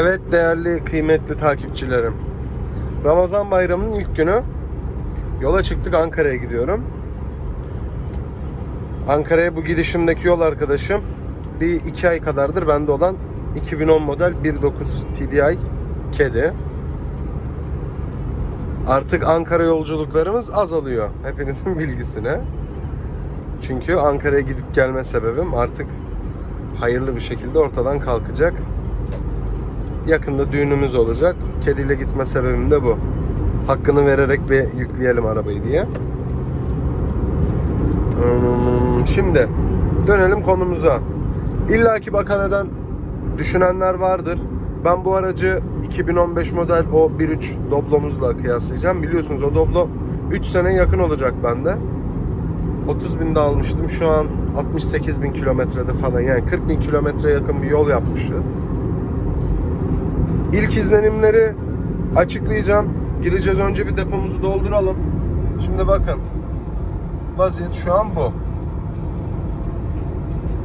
Evet değerli kıymetli takipçilerim. Ramazan bayramının ilk günü yola çıktık Ankara'ya gidiyorum. Ankara'ya bu gidişimdeki yol arkadaşım bir iki ay kadardır bende olan 2010 model 1.9 TDI kedi. Artık Ankara yolculuklarımız azalıyor hepinizin bilgisine. Çünkü Ankara'ya gidip gelme sebebim artık hayırlı bir şekilde ortadan kalkacak. Yakında düğünümüz olacak. Kediyle gitme sebebim de bu. Hakkını vererek bir yükleyelim arabayı diye. Hmm, Şimdi dönelim konumuza. İlla ki bakaneden düşünenler vardır. Ben bu aracı 2015 model o 1.3 Doblo'muzla kıyaslayacağım. Biliyorsunuz o Doblo 3 sene yakın olacak bende. 30 binde almıştım. Şu an 68 bin kilometrede falan yani 40 bin kilometre yakın bir yol yapmıştı. İlk izlenimleri açıklayacağım. Gireceğiz önce bir depomuzu dolduralım. Şimdi bakın. Vaziyet şu an bu.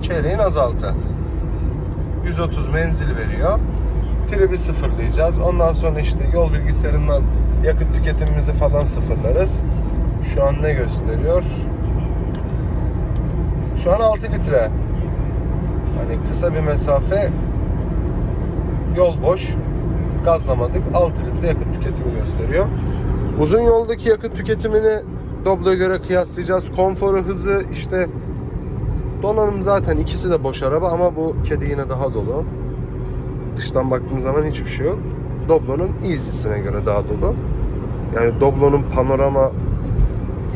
Çeyreğin azaltı. 130 menzil veriyor. Tribi sıfırlayacağız. Ondan sonra işte yol bilgisayarından yakıt tüketimimizi falan sıfırlarız. Şu an ne gösteriyor? Şu an 6 litre. Hani kısa bir mesafe yol boş. Gazlamadık. 6 litre yakıt tüketimi gösteriyor. Uzun yoldaki yakıt tüketimini Doblo'ya göre kıyaslayacağız. Konforu, hızı işte donanım zaten ikisi de boş araba ama bu kedi yine daha dolu. Dıştan baktığım zaman hiçbir şey yok. Doblo'nun Easy'sine göre daha dolu. Yani Doblo'nun panorama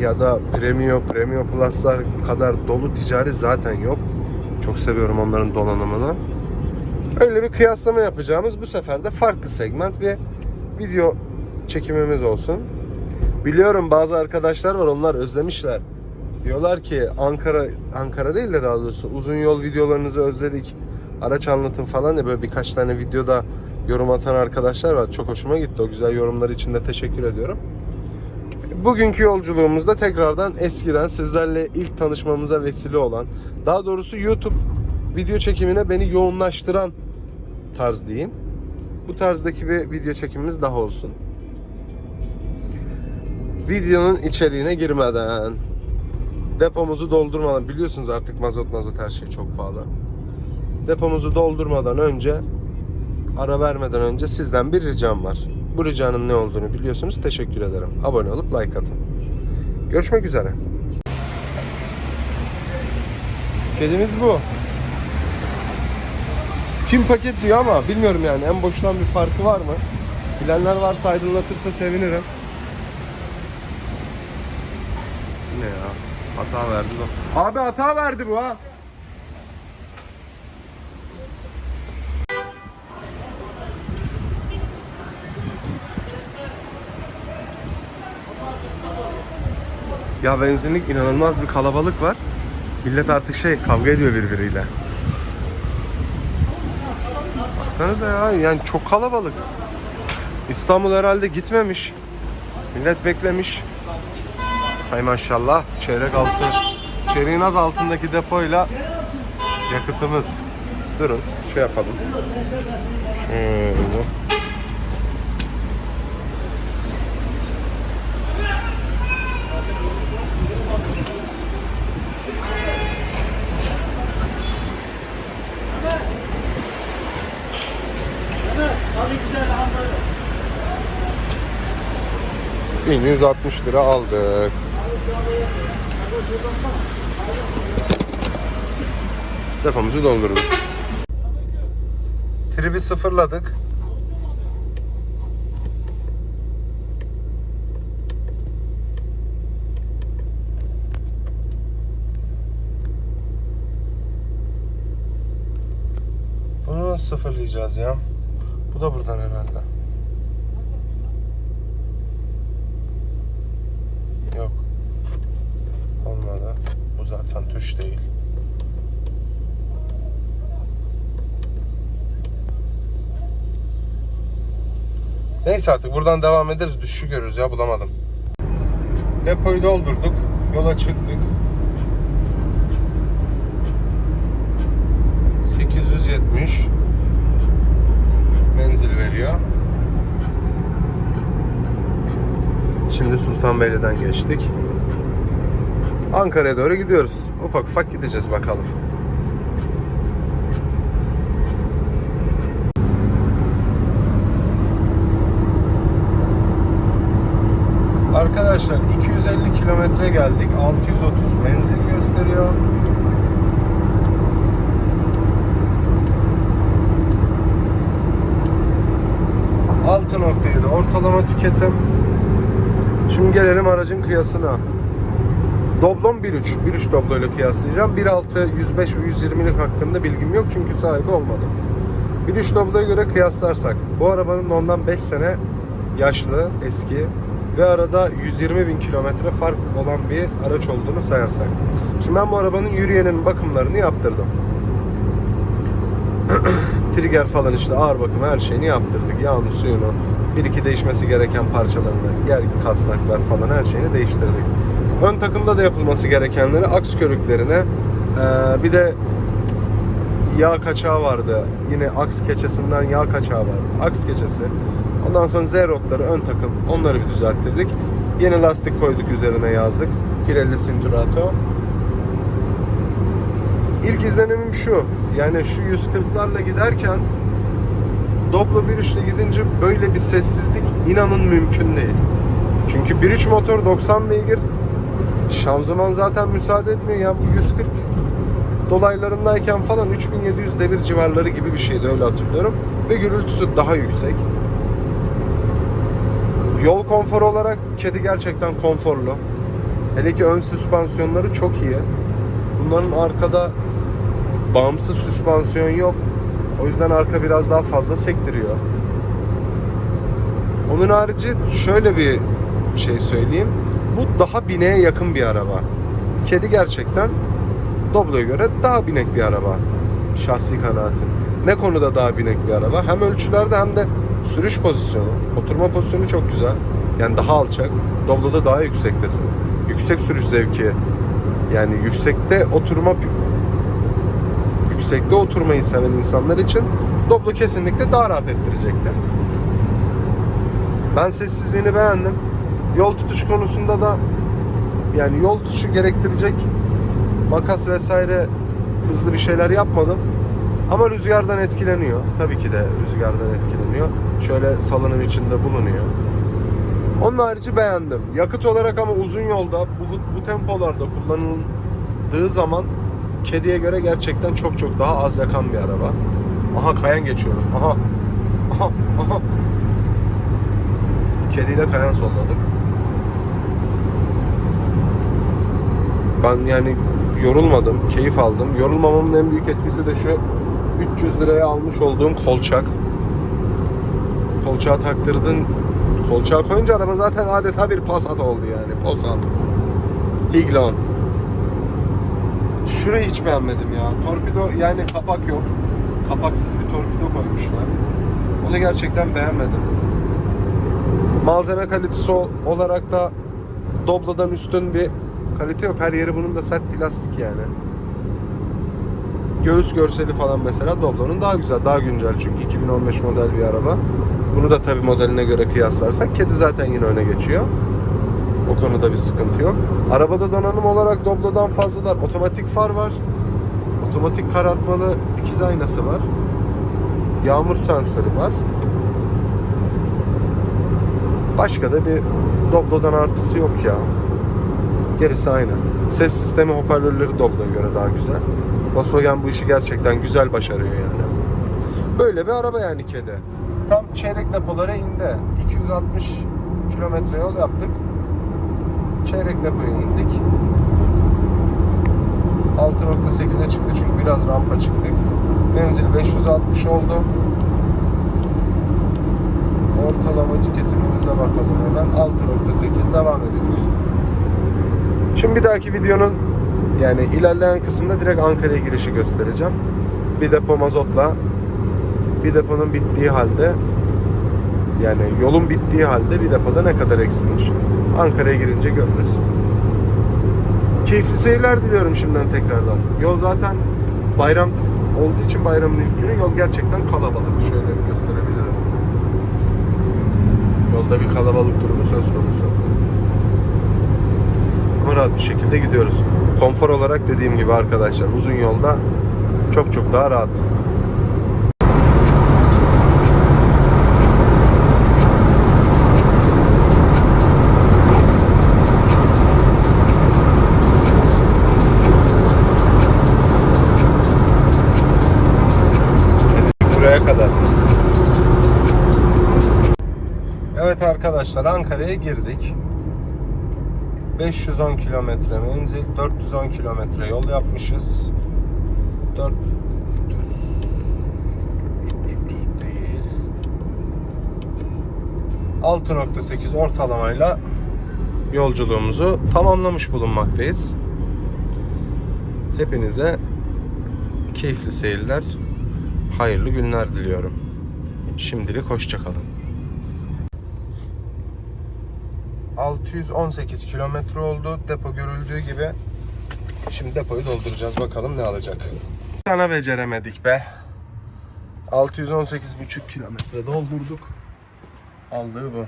ya da Premio, Premio Plus'lar kadar dolu ticari zaten yok. Çok seviyorum onların donanımını. Öyle bir kıyaslama yapacağımız bu sefer de farklı segment bir video çekimimiz olsun. Biliyorum bazı arkadaşlar var onlar özlemişler. Diyorlar ki Ankara Ankara değil de daha doğrusu uzun yol videolarınızı özledik. Araç anlatın falan diye böyle birkaç tane videoda yorum atan arkadaşlar var. Çok hoşuma gitti. O güzel yorumlar için de teşekkür ediyorum. Bugünkü yolculuğumuzda tekrardan eskiden sizlerle ilk tanışmamıza vesile olan, daha doğrusu YouTube video çekimine beni yoğunlaştıran tarz diyeyim. Bu tarzdaki bir video çekimimiz daha olsun. Videonun içeriğine girmeden depomuzu doldurmadan biliyorsunuz artık mazot mazot her şey çok pahalı. Depomuzu doldurmadan önce ara vermeden önce sizden bir ricam var. Bu ricanın ne olduğunu biliyorsunuz. Teşekkür ederim. Abone olup like atın. Görüşmek üzere. Kedimiz bu. Kim paket diyor ama bilmiyorum yani en boştan bir farkı var mı? Bilenler varsa aydınlatırsa sevinirim. Ne ya? Hata verdi bu. Abi hata verdi bu ha. Ya benzinlik inanılmaz bir kalabalık var. Millet artık şey kavga ediyor birbiriyle. Baksanıza ya yani çok kalabalık. İstanbul herhalde gitmemiş. Millet beklemiş. Hay maşallah çeyrek altı. Çeyreğin az altındaki depoyla yakıtımız. Durun şey yapalım. Şöyle. Bin 160 lira aldık. Depomuzu doldurduk. Tribi sıfırladık. Bunu nasıl sıfırlayacağız ya? Bu da buradan herhalde. Yok. Olmadı. Bu zaten tuş değil. Neyse artık buradan devam ederiz. Düşüşü görürüz ya bulamadım. Depoyu doldurduk. Yola çıktık. 870 Menzil veriyor. Şimdi Sultanbeyli'den geçtik. Ankara'ya doğru gidiyoruz. Ufak ufak gideceğiz bakalım. Arkadaşlar 250 kilometre geldik. 630 menzil gösteriyor. Altı noktaydı ortalama tüketim. Şimdi gelelim aracın kıyasına. Doblon 1.3. 1.3 Doblo ile kıyaslayacağım. 1.6, 105 ve 120'lik hakkında bilgim yok çünkü sahibi olmadım. 1.3 Doblo'ya göre kıyaslarsak bu arabanın ondan 5 sene yaşlı, eski ve arada 120 bin kilometre fark olan bir araç olduğunu sayarsak. Şimdi ben bu arabanın yürüyenin bakımlarını yaptırdım. Trigger falan işte ağır bakım her şeyini yaptırdık. Yağını, suyunu, bir iki değişmesi gereken parçalarını, gergi kasnaklar falan her şeyini değiştirdik. Ön takımda da yapılması gerekenleri aks körüklerine eee, bir de yağ kaçağı vardı. Yine aks keçesinden yağ kaçağı var. Aks keçesi. Ondan sonra Z-Rock'ları ön takım onları bir düzelttirdik. Yeni lastik koyduk üzerine yazdık. Pirelli Cinturato. İlk izlenimim şu. Yani şu 140'larla giderken Doblo 1.3'le gidince böyle bir sessizlik inanın mümkün değil. Çünkü 1.3 motor 90 beygir şanzıman zaten müsaade etmiyor. Yani bu 140 dolaylarındayken falan 3700 devir civarları gibi bir şeydi öyle hatırlıyorum. Ve gürültüsü daha yüksek. Yol konforu olarak kedi gerçekten konforlu. Hele ki ön süspansiyonları çok iyi. Bunların arkada bağımsız süspansiyon yok. O yüzden arka biraz daha fazla sektiriyor. Onun harici şöyle bir şey söyleyeyim. Bu daha bineğe yakın bir araba. Kedi gerçekten Doblo'ya göre daha binek bir araba. Şahsi kanaatim. Ne konuda daha binek bir araba? Hem ölçülerde hem de sürüş pozisyonu. Oturma pozisyonu çok güzel. Yani daha alçak. Doblo'da daha yüksektesin. Yüksek sürüş zevki. Yani yüksekte oturma yüksekte oturmayı seven insanlar için Doblo kesinlikle daha rahat ettirecektir. Ben sessizliğini beğendim. Yol tutuş konusunda da yani yol tutuşu gerektirecek makas vesaire hızlı bir şeyler yapmadım. Ama rüzgardan etkileniyor. Tabii ki de rüzgardan etkileniyor. Şöyle salınım içinde bulunuyor. Onun harici beğendim. Yakıt olarak ama uzun yolda bu, bu tempolarda kullanıldığı zaman kediye göre gerçekten çok çok daha az yakan bir araba. Aha kayan geçiyoruz. Aha. Aha. Aha. Kediyle kayan solladık. Ben yani yorulmadım, keyif aldım. Yorulmamamın en büyük etkisi de şu 300 liraya almış olduğum kolçak. Kolçağı taktırdın. Kolçağı koyunca araba zaten adeta bir Passat oldu yani. Passat. Liglon. Şurayı hiç beğenmedim ya. Torpido yani kapak yok. Kapaksız bir torpido koymuşlar. Onu gerçekten beğenmedim. Malzeme kalitesi ol- olarak da Doblo'dan üstün bir kalite yok. Her yeri bunun da sert plastik yani. Göğüs görseli falan mesela Doblo'nun daha güzel, daha güncel çünkü 2015 model bir araba. Bunu da tabii modeline göre kıyaslarsak kedi zaten yine öne geçiyor. O konuda bir sıkıntı yok. Arabada donanım olarak Doblo'dan fazlalar. Otomatik far var. Otomatik karartmalı dikiz aynası var. Yağmur sensörü var. Başka da bir Doblo'dan artısı yok ya. Gerisi aynı. Ses sistemi hoparlörleri Doblo'ya göre daha güzel. Volkswagen bu işi gerçekten güzel başarıyor yani. Böyle bir araba yani kedi. Tam çeyrek depolara indi. 260 kilometre yol yaptık. Çeyrek depoya indik. 6.8'e çıktı çünkü biraz rampa çıktık. Menzil 560 oldu. Ortalama tüketimimize bakalım hemen. 6.8 devam ediyoruz. Şimdi bir dahaki videonun yani ilerleyen kısımda direkt Ankara'ya girişi göstereceğim. Bir depo mazotla bir deponun bittiği halde yani yolun bittiği halde bir depoda ne kadar eksilmiş. Ankara'ya girince görürüz. Keyifli seyirler diliyorum şimdiden tekrardan. Yol zaten bayram olduğu için bayramın ilk günü yol gerçekten kalabalık. Şöyle gösterebilirim. Yolda bir kalabalık durumu söz konusu. Ama rahat bir şekilde gidiyoruz. Konfor olarak dediğim gibi arkadaşlar uzun yolda çok çok daha rahat. Buraya kadar. Evet arkadaşlar Ankara'ya girdik. 510 kilometre menzil, 410 kilometre yol yapmışız. 4 değil. 6.8 ortalamayla yolculuğumuzu tamamlamış bulunmaktayız. Hepinize keyifli seyirler, hayırlı günler diliyorum. Şimdilik hoşçakalın. 618 kilometre oldu. Depo görüldüğü gibi. Şimdi depoyu dolduracağız. Bakalım ne alacak. Sana beceremedik be. 618,5 kilometre doldurduk. Aldığı bu.